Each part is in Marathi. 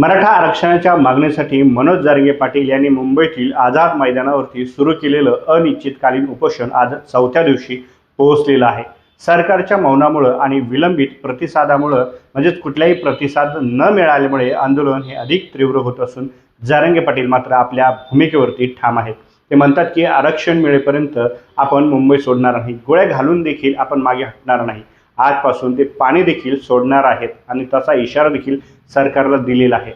मराठा आरक्षणाच्या मागणीसाठी मनोज जारंगे पाटील यांनी मुंबईतील आझाद मैदानावरती सुरू केलेलं अनिश्चितकालीन उपोषण आज चौथ्या दिवशी पोहोचलेलं आहे. सरकारच्या मौनामुळं आणि विलंबित प्रतिसादामुळं म्हणजेच कुठल्याही प्रतिसाद न मिळाल्यामुळे आंदोलन हे अधिक तीव्र होत असून जारंगे पाटील मात्र आपल्या भूमिकेवरती ठाम आहेत. ते म्हणतात की आरक्षण मिळेपर्यंत आपण मुंबई सोडणार नाही. गोळ्या घालून देखील आपण मागे हटणार नाही. आजपासून ते पाणी देखील सोडणार आहेत आणि तसा इशारा देखील सरकारला दिलेला आहे.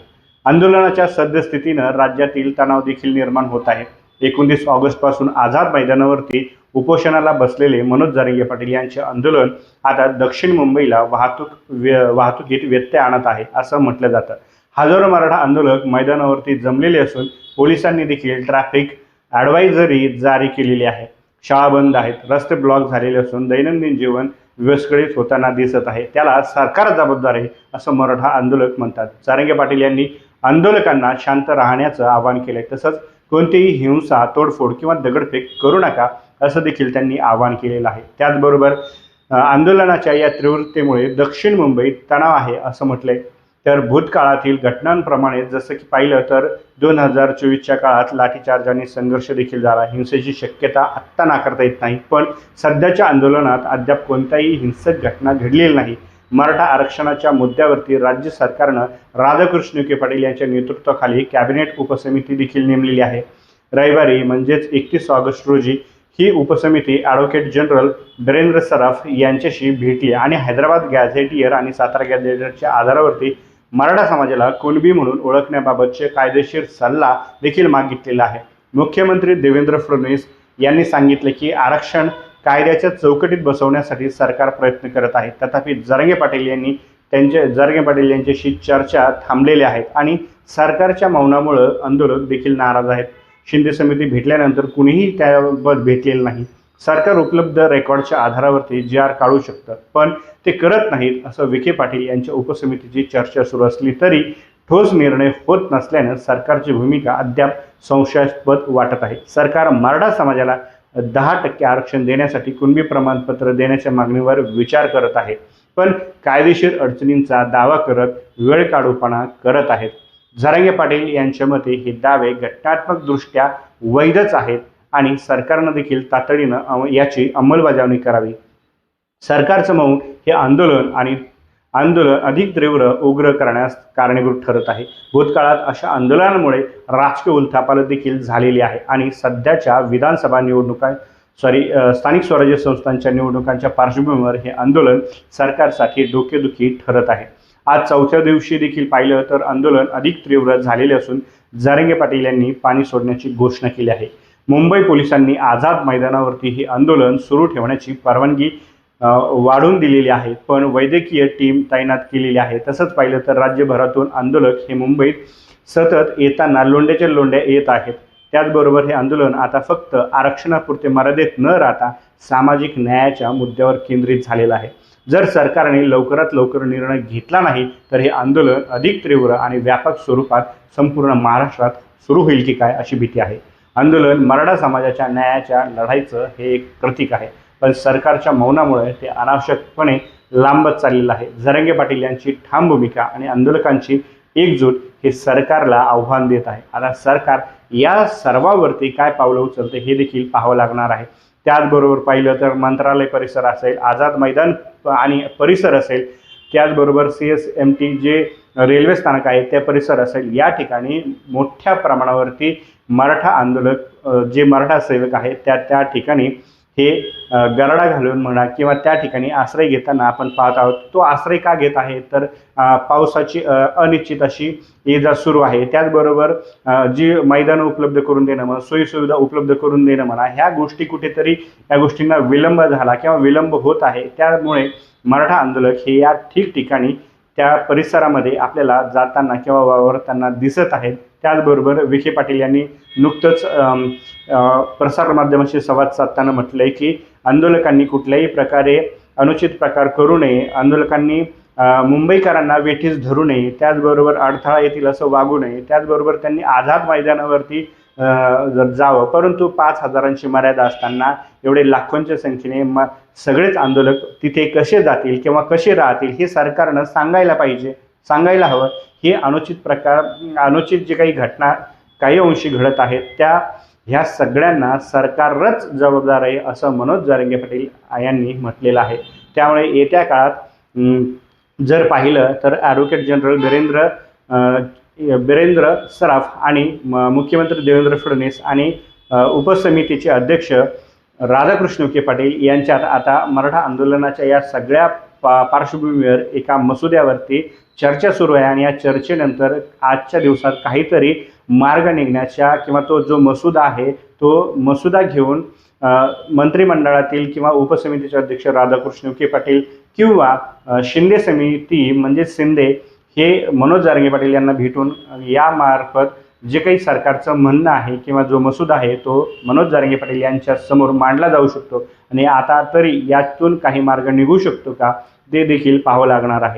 आंदोलनाच्या सद्यस्थितीनं राज्यातील तणाव देखील निर्माण होत आहे. एकोणतीस ऑगस्टपासून आझाद मैदानावरती उपोषणाला बसलेले मनोज जारंगे पाटील यांचे आंदोलन आता दक्षिण मुंबईला वाहतूक व्य वाहतुकीत व्यत्यय आणत आहे असं म्हटलं जातं. हजारो मराठा आंदोलक मैदानावरती जमलेले असून पोलिसांनी देखील ट्रॅफिक ॲडवायझरी जारी केलेली आहे. शाळा बंद आहेत रस्ते ब्लॉक झालेले असून दैनंदिन जीवन विस्कळीत होताना दिसत आहे. त्याला सरकार जबाबदार आहे असं मराठा आंदोलक म्हणतात. सारंगे पाटील यांनी आंदोलकांना शांत राहण्याचं आवाहन केलंय. तसंच कोणतीही हिंसा तोडफोड किंवा दगडफेक करू नका असं देखील त्यांनी आवाहन केलेलं आहे. त्याचबरोबर आंदोलनाच्या या तीव्रतेमुळे दक्षिण मुंबईत तणाव आहे असं म्हटलंय. तर भूतकाळातील घटनांप्रमाणे जसं की पाहिलं तर दोन हजार चोवीसच्या काळात लाठीचार्ज आणि संघर्ष देखील झाला. हिंसेची शक्यता आत्ता नाकारता येत नाही. पण सध्याच्या आंदोलनात अद्याप कोणत्याही हिंसक घटना घडलेली नाही. मराठा आरक्षणाच्या मुद्द्यावरती राज्य सरकारनं राधाकृष्ण विखे पाटील यांच्या नेतृत्वाखाली कॅबिनेट उपसमिती देखील नेमलेली आहे. रविवारी म्हणजेच एकतीस ऑगस्ट रोजी ही उपसमिती ॲडव्होकेट जनरल बिरेंद्र सराफ यांच्याशी भेटली आणि हैदराबाद गॅझेटियर आणि सातारा गॅझेटियरच्या आधारावरती मराठा समाजाला कुणबी म्हणून ओळखण्याबाबतचे कायदेशीर सल्ला देखील मागितलेला आहे. मुख्यमंत्री देवेंद्र फडणवीस यांनी सांगितले की आरक्षण कायद्याच्या चौकटीत बसवण्यासाठी सरकार प्रयत्न करत आहे. तथापि जरंगे पाटील यांनी त्यांचे जरंगे पाटील यांच्याशी चर्चा थांबलेल्या आहेत आणि सरकारच्या मौनामुळं आंदोलक देखील नाराज आहेत. शिंदे समिती भेटल्यानंतर कुणीही त्याबाबत भेटलेलं नाही. सरकार उपलब्ध रेकॉर्डच्या आधारावरती जी आर काढू शकतं पण ते करत नाहीत असं विखे पाटील यांच्या उपसमितीची चर्चा सुरू असली तरी ठोस निर्णय होत नसल्यानं सरकारची भूमिका अद्याप संशयास्पद वाटत आहे. सरकार मराठा समाजाला दहा टक्के आरक्षण देण्यासाठी कुणबी प्रमाणपत्र देण्याच्या मागणीवर विचार करत आहे पण कायदेशीर अडचणींचा दावा करत वेळ काढूपणा करत आहेत. झरांगे पाटील यांच्या मते हे दावे घटनात्मकदृष्ट्या वैधच आहेत. आणि सरकारनं देखील तातडीनं अम- याची अंमलबजावणी करावी. सरकारचं मऊ हे आंदोलन आणि आंदोलन अधिक तीव्र उग्र करण्यास कारणीभूत ठरत आहे. भूतकाळात अशा आंदोलनामुळे राजकीय उलथापाल देखील झालेली आहे आणि सध्याच्या विधानसभा निवडणुका सॉरी स्थानिक स्वराज्य संस्थांच्या निवडणुकांच्या पार्श्वभूमीवर हे आंदोलन सरकारसाठी डोकेदुखी ठरत आहे. आज चौथ्या दिवशी देखील पाहिलं तर आंदोलन अधिक तीव्र झालेले असून जारंगे पाटील यांनी पाणी सोडण्याची घोषणा केली आहे. मुंबई पोलिसांनी आझाद मैदानावरती हे आंदोलन सुरू ठेवण्याची परवानगी वाढून वाढवून दिलेली आहे. पण वैद्यकीय टीम तैनात केलेली आहे. तसंच पाहिलं तर राज्यभरातून आंदोलक हे मुंबईत सतत येताना लोंड्याच्या लोंड्या येत आहेत. त्याचबरोबर हे आंदोलन आता फक्त आरक्षणापुरते मर्यादित न राहता सामाजिक न्यायाच्या मुद्द्यावर केंद्रित झालेलं आहे. जर सरकारने लवकरात लवकर निर्णय घेतला नाही तर हे आंदोलन अधिक तीव्र आणि व्यापक स्वरूपात संपूर्ण महाराष्ट्रात सुरू होईल की काय अशी भीती आहे. आंदोलन मराठा समाजाच्या न्यायाच्या लढाईचं हे एक प्रतीक आहे. पण सरकारच्या मौनामुळे ते अनावश्यकपणे लांबत चाललेलं आहे. जरंगे पाटील यांची ठाम भूमिका आणि आंदोलकांची एकजूट हे सरकारला आव्हान देत आहे. आता सरकार या सर्वावरती काय पावलं उचलते हे देखील पाहावं लागणार आहे. त्याचबरोबर पाहिलं तर मंत्रालय परिसर असेल आझाद मैदान आणि परिसर असेल त्याचबरोबर सी एस एम टी जे रेल्वे स्थानक आहे त्या परिसर असेल या ठिकाणी मोठ्या प्रमाणावरती मराठा आंदोलक जे मराठा सेवक आहेत त्या त्या ठिकाणी हे गरडा घालून म्हणा किंवा त्या ठिकाणी आश्रय घेताना आपण पाहत आहोत तो आश्रय का घेत आहे? तर पावसाची अनिश्चित अशी ये जा सुरू आहे. त्याचबरोबर जी मैदानं उपलब्ध करून देणं म्हणा सोयीसुविधा उपलब्ध करून देणं म्हणा ह्या गोष्टी कुठेतरी या गोष्टींना विलंब झाला किंवा विलंब होत आहे. त्यामुळे मराठा आंदोलक हे या ठिकठिकाणी त्या परिसरामध्ये आपल्याला जाताना किंवा वावरताना दिसत आहेत. त्याचबरोबर विखे पाटील यांनी नुकतंच प्रसारमाध्यमाशी संवाद साधताना म्हटलंय की आंदोलकांनी कुठल्याही प्रकारे अनुचित प्रकार करू नये. आंदोलकांनी मुंबईकरांना वेठीस धरू नये. त्याचबरोबर अडथळा येतील असं वागू नये. त्याचबरोबर त्यांनी आझाद मैदानावरती जर जावं. परंतु पाच हजारांची मर्यादा असताना एवढे लाखोंच्या संख्येने म सगळेच आंदोलक तिथे कसे जातील किंवा कसे राहतील हे सरकारनं सांगायला पाहिजे. सांगायला हवं. ही अनुचित प्रकार अनुचित जे काही घटना काही अंशी घडत आहेत त्या ह्या सगळ्यांना सरकारच जबाबदार आहे असं मनोज जारंगे पाटील यांनी म्हटलेलं आहे. त्यामुळे येत्या काळात जर पाहिलं तर ॲडव्होकेट जनरल बिरेंद्र बिरेंद्र सराफ आणि म- मुख्यमंत्री देवेंद्र फडणवीस आणि उपसमितीचे अध्यक्ष राधाकृष्ण विखे पाटील यांच्यात आता मराठा आंदोलनाच्या या सगळ्या पा पार्श्वभूमीवर एका मसुद्यावरती चर्चा सुरू आहे आणि या चर्चेनंतर आजच्या दिवसात काहीतरी मार्ग निघण्याच्या किंवा तो जो मसुदा आहे तो मसुदा घेऊन मंत्रिमंडळातील किंवा उपसमितीचे अध्यक्ष राधाकृष्ण विखे पाटील किंवा शिंदे समिती म्हणजे शिंदे हे मनोज जारंगे पाटील यांना भेटून यामार्फत जे काही सरकारचं म्हणणं आहे किंवा जो मसुदा आहे तो मनोज जारंगे पाटील यांच्या समोर मांडला जाऊ शकतो. आणि आता तरी यातून काही मार्ग निघू शकतो का? ते देखील पाहावं लागणार आहे.